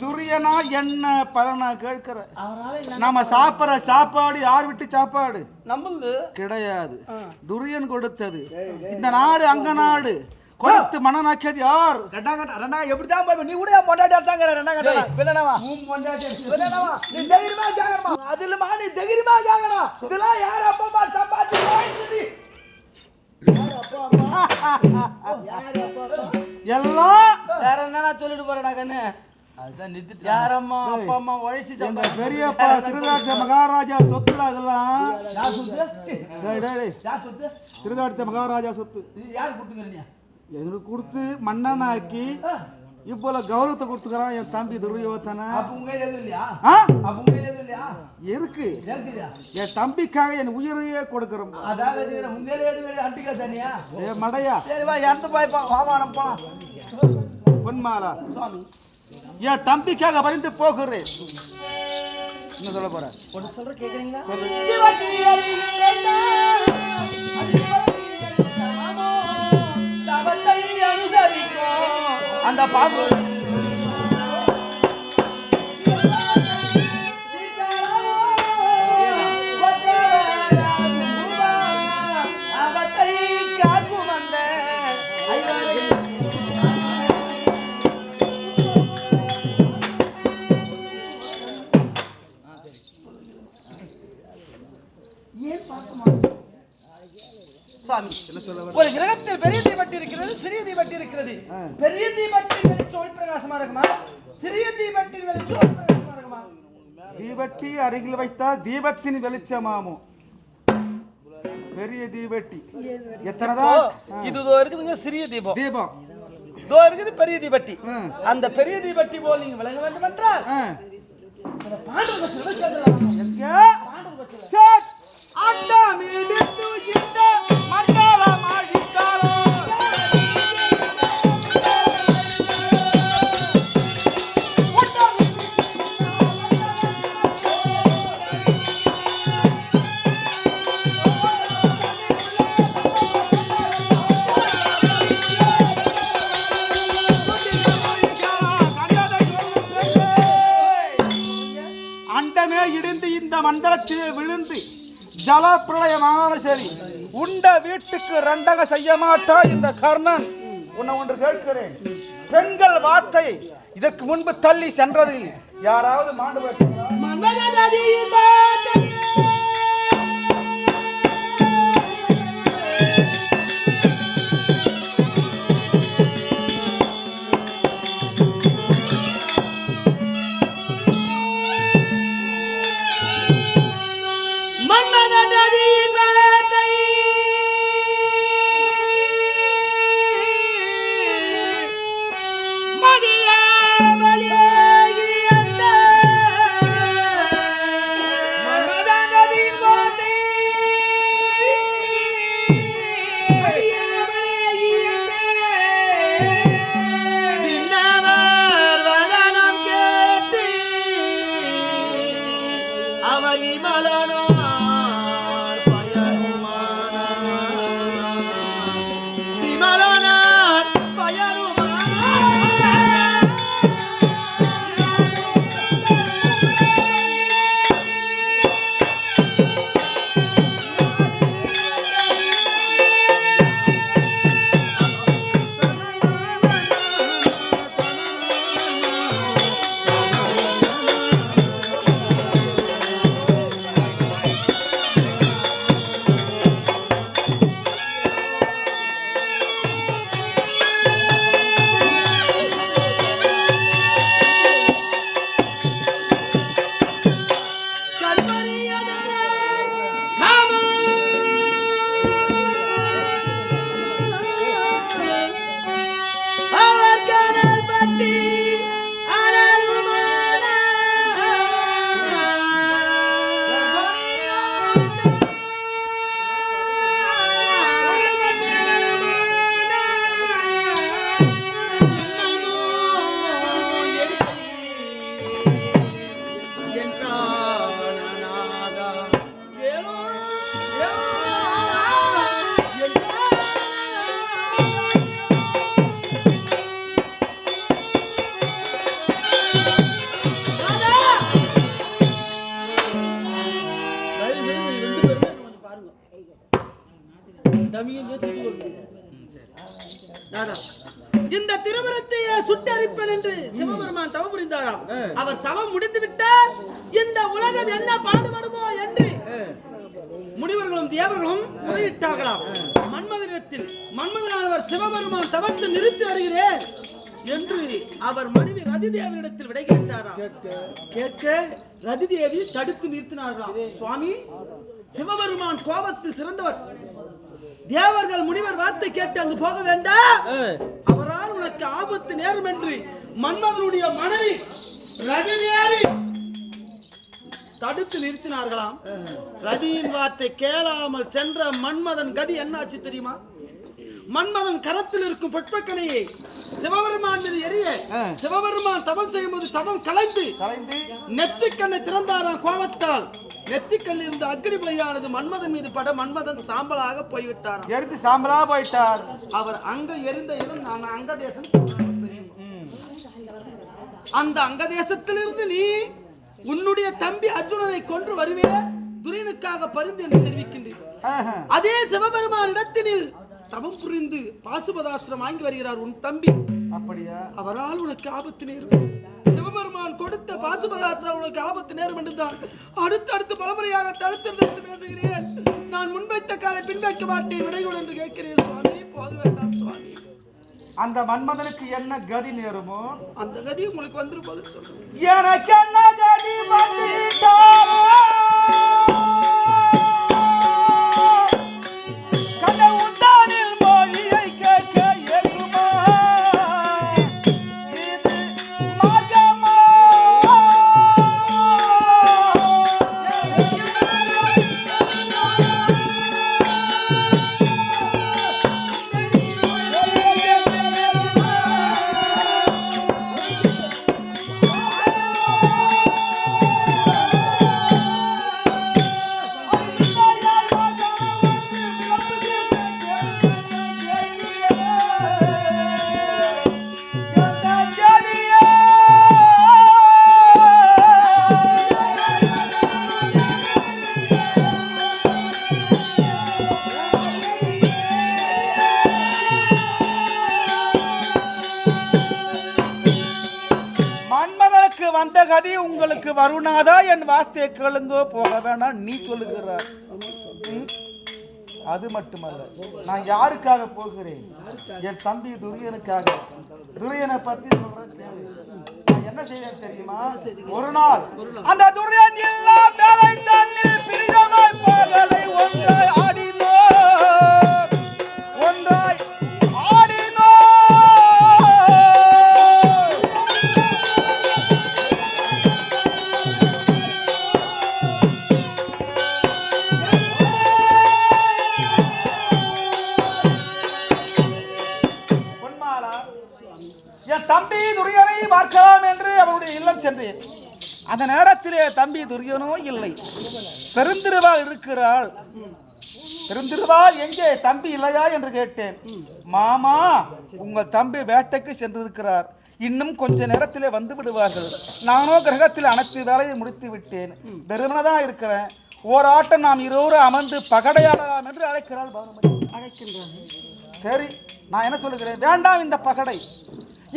துரியனா என்ன பலனா கேட்கிற? அவரால என்ன நாம சாப்பிடுற சாப்பாடு யார் விட்டு சாப்பாடு? நம்மளுது கிடையாது. துரியன் கொடுத்தது. இந்த நாடு அங்க நாடு. கொடுத்து மனநாக்கியது யார்? ரெண்டா கட்டா ரெண்டா எப்படிதான் போய் நீ கூட பொண்டாட்டி எடுத்தாங்க ரெண்டா கட்டா நீ தைரியமா கேக்கறமா அதுலமா நீ தைரியமா கேக்கறா இதெல்லாம் யார் அப்பா சம்பாதிச்சு எல்லாம் வேற என்னடா சொல்லிட்டு போறடா கண்ணு? அதுதான் நிறுத்திட்டு யார் அம்மா அப்பா அம்மா உழைச்சி சம்பாதிச்சு பெரியப்பா திருதாட்ட மகாராஜா சொத்துல அதெல்லாம் யார் சொத்து? டேய், டேய், டேய். யார் சொத்து? திருதாட்ட மகாராஜா சொத்து. யார் கொடுத்துக்கிறீங்க எங்களுக்கு கொடுத்து மன்னனாக்கி இப்போல கௌரவத்தை கொடுத்துக்கிறான் என் தம்பி இல்லையா? இருக்கு. என் தம்பிக்காக என் உயிரையே கொடுக்கிறோம். மடையா. சரி வா இறந்து போய் வாமானம் போலாம் பொன்மாலா. என் தம்பிக்காக பறிந்து போகிறேன். என்ன சொல்ல போற? சொல்ற கேக்குறீங்களா? அந்த பாம்பு. அவத்தை காக்கும் அந்த தீபட்டி அருகில் வைத்தால் தீபத்தின் வெளிச்சமாமும் பெரிய தீபட்டி எத்தனைதான் இது இருக்குதுங்க சிறிய தீபம். தீபம். இதோ இருக்குது பெரிய தீபட்டி. அந்த பெரிய தீபட்டி போல் நீங்க விளங்க வேண்டும் என்றால் ஆ. அந்த பாண்டவத்தில் அண்டமே இடிந்து இந்த மண்டலத்திலே விழுந்து ஜல பிரளயமான சரி உண்ட வீட்டுக்கு ரெண்டக செய்ய மாட்டா இந்த கர்ணன்? உன்னை ஒன்று கேட்கிறேன். பெண்கள் வார்த்தை இதற்கு முன்பு தள்ளி சென்றதில் யாராவது மாண்டு இந்த திருமணத்தை சுட்டரிப்பன் என்று சிவபெருமான் தவம் புரிந்தாராம். அவர் தவம் முடிந்து விட்டால் இந்த உலகம் என்ன பாடுபடுமோ என்று முனிவர்களும் தேவர்களும் முறையிட்டார்களாம். மன்மதனிடத்தில் மன்மதனானவர் சிவபெருமான் தவத்து நிறுத்தி வருகிறேன் என்று அவர் மனைவி ரதிதேவனிடத்தில் விடை கேட்டாராம் கேட்க ரதிதேவி தடுத்து நிறுத்தினார்களாம். சுவாமி சிவபெருமான் கோபத்தில் சிறந்தவர். தேவர்கள் முனிவர் வார்த்தை கேட்டு அங்கு போக வேண்டாம். அவரால் உனக்கு ஆபத்து நேரும் என்று மன்மதனுடைய மனைவி ரதிதேவி தடுத்து நிறுத்தினார்களாம். ரதியின் வார்த்தை கேளாமல் சென்ற மன்மதன் கதி என்னாச்சு தெரியுமா? மன்மதன் கரத்தில் இருக்கும் பொற்பக்கனையை சிவபெருமான் மீது எரிய சிவபெருமான் தவம் செய்யும்போது தவம் கலைந்து கலைந்து நெற்றிக்கண்ணை திறந்தாராம் கோபத்தால். நெற்றிக்கல்லில் இருந்து அக்னி பலியானது மன்மதன் மீது பட மன்மதன் சாம்பலாக போய்விட்டாராம். எரித்து சாம்பலா போயிட்டார். அவர் அங்க எரிந்த இடம் நான் அங்க தேசம் சொல்றாங்க பெரியம்மா. அந்த அங்க தேசத்திலிருந்து நீ உன்னுடைய தம்பி அர்ஜுனனை கொன்று வருவேன் துரியனுக்காக பரிந்து என்று தெரிவிக்கின்றேன். அதே சிவபெருமான் இடத்தினில் தவம் புரிந்து பாசுபதாஸ்திரம் வாங்கி வருகிறார் உன் தம்பி. அப்படியா? அவரால் உனக்கு ஆபத்து நேரும். சிவபெருமான் கொடுத்த பாசுபதாஸ்திரம் உனக்கு ஆபத்து நேரும் என்றுதான். அடுத்து அடுத்து பலமுறையாக தடுத்து தடுத்து பேசுகிறேன். நான் முன்வைத்த காலை பின்வைக்க மாட்டேன். விடைகொள் என்று கேட்கிறேன் சுவாமி. போது வேண்டாம் சுவாமி. அந்த மன்மதனுக்கு என்ன கதி நேருமோ? அந்த கதி உங்களுக்கு வந்துரும் போது சொல்றேன் எனக்கு என்ன கதி மன்மதனுக்கு வந்த கதி உங்களுக்கு வருணாதா? என் வார்த்தையை கேளுங்கோ போக வேணாம். நீ சொல்லுகிறார் அது மட்டுமல்ல நான் யாருக்காக போகிறேன்? என் தம்பி துரியனுக்காக. துரியனை பத்தி சொல்றேன். என்ன செய்ய தெரியுமா? ஒரு நாள் அந்த துரியன் எல்லாம் என் தம்பி துரியனை பார்க்கலாம் என்று அவருடைய இல்லம் சென்றேன். அந்த நேரத்திலே தம்பி துரியனோ இல்லை. பெருந்திருவாள் இருக்கிறாள். பெருந்திருவாள் எங்கே? தம்பி இல்லையா என்று கேட்டேன். மாமா உங்கள் தம்பி வேட்டைக்கு சென்றிருக்கிறார். இன்னும் கொஞ்ச நேரத்திலே வந்து விடுவார்கள். நானோ கிரகத்தில் அனைத்து வேலையை முடித்து விட்டேன் வெறுமனதான் இருக்கிறேன். ஓராட்டம் நாம் இருவரும் அமர்ந்து பகடையாடலாம் என்று அழைக்கிறாள் பானுமதி அழைக்கின்றார்கள். சரி நான் என்ன சொல்லுகிறேன்? வேண்டாம் இந்த பகடை.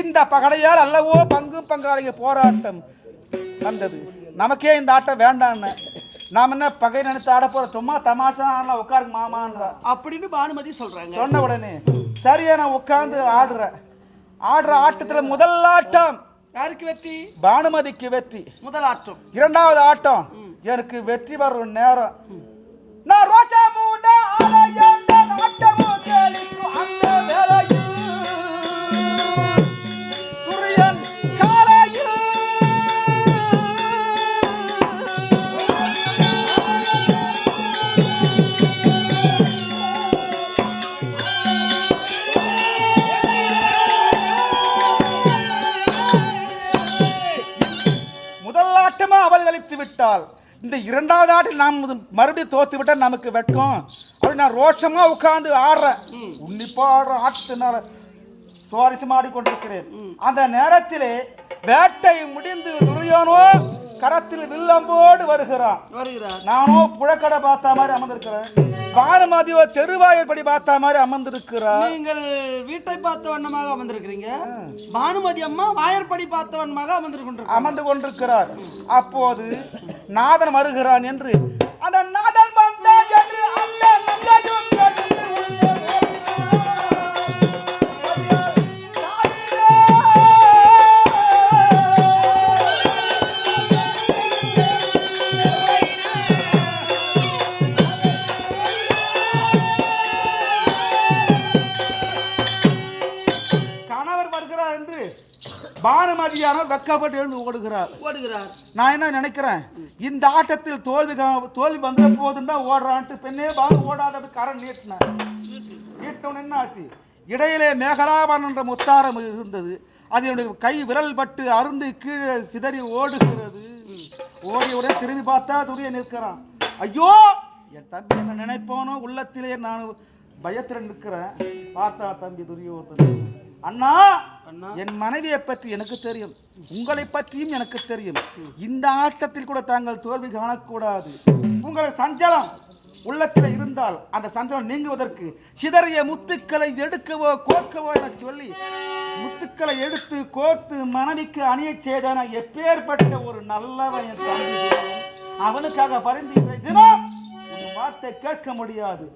இந்த பகடையால் அல்லவோ பங்கும் பங்காளிக போராட்டம் வந்தது. நமக்கே இந்த ஆட்டம் வேண்டான்னு நாம் என்ன பகை நினைத்து ஆட போற சும்மா தமாஷா உட்காருங்க மாமான்றா அப்படின்னு பானுமதி சொல்றாங்க. சொன்ன உடனே சரியா நான் உட்கார்ந்து ஆடுறேன். ஆடுற ஆட்டத்துல முதல் ஆட்டம் யாருக்கு வெற்றி? பானுமதிக்கு வெற்றி. முதல் ஆட்டம். இரண்டாவது ஆட்டம் எனக்கு வெற்றி வரும் நேரம். நான் ரோஜா இரண்டாவது ஆட்டில் நாம் மறுபடியும் தோத்து விட்டால் நமக்கு வெட்கம். அப்படி நான் ரோஷமா உட்கார்ந்து ஆடுறேன் உன்னிப்பா ஆடுற ஆட்டத்தினால சுவாரஸ்யமா ஆடிக்கொண்டிருக்கிறேன். அந்த நேரத்திலே வேட்டை முடிந்து துரியோனோ கரத்தில் வில்லம்போடு வருகிறான். வருகிறார். நானோ புழக்கடை பார்த்த மாதிரி அமர்ந்திருக்கிறேன். பானுமதியோ தெருவாயற்படி பார்த்த மாதிரி அமர்ந்திருக்கிறார். நீங்கள் வீட்டை பார்த்த வண்ணமாக அமர்ந்திருக்கிறீங்க. பானுமதி அம்மா வாயற்படி பார்த்த வண்ணமாக அமர்ந்திருக்கின்ற அமர்ந்து கொண்டிருக்கிறார். அப்போது நாதன் வருகிறான் என்று. அந்த பானுமதியானவர் வெக்கப்பட்டு எழுந்து ஓடுகிறார். ஓடுகிறார். நான் என்ன நினைக்கிறேன்? இந்த ஆட்டத்தில் தோல்வி தோல்வி வந்துட போதுன்னு தான் ஓடுறான்ட்டு பெண்ணே பாலு ஓடாத கரண் நீட்டினேன் நீட்டவன் என்ன ஆச்சு இடையிலே மேகலாபன் என்ற முத்தாரம் இருந்தது. அது என்னுடைய கை விரல் பட்டு அருந்து கீழே சிதறி ஓடுகிறது. ஓடிய உடனே திரும்பி பார்த்தா துரிய நிற்கிறான். ஐயோ! என் தம்பி என்ன நினைப்பானோ? உள்ளத்திலே நான் பயத்தில் நிற்கிறேன். பார்த்தா தம்பி துரியோதன் அண்ணா என் மனைவியை பற்றி எனக்கு தெரியும். உங்களை பற்றியும் எனக்கு தெரியும். இந்த ஆட்டத்தில் கூட தாங்கள் தோல்வி காணக்கூடாது. உங்கள் சஞ்சலம் உள்ளத்தில் இருந்தால் அந்த சஞ்சலம் நீங்குவதற்கு சிதறிய முத்துக்களை எடுக்கவோ கோக்கவோ என சொல்லி முத்துக்களை எடுத்து கோர்த்து மனைவிக்கு அணியச் செய்தான எப்பேற்பட்ட ஒரு நல்லவன். அவனுக்காக பரிந்து இன்றைய தினம் வார்த்தை கேட்க முடியாது.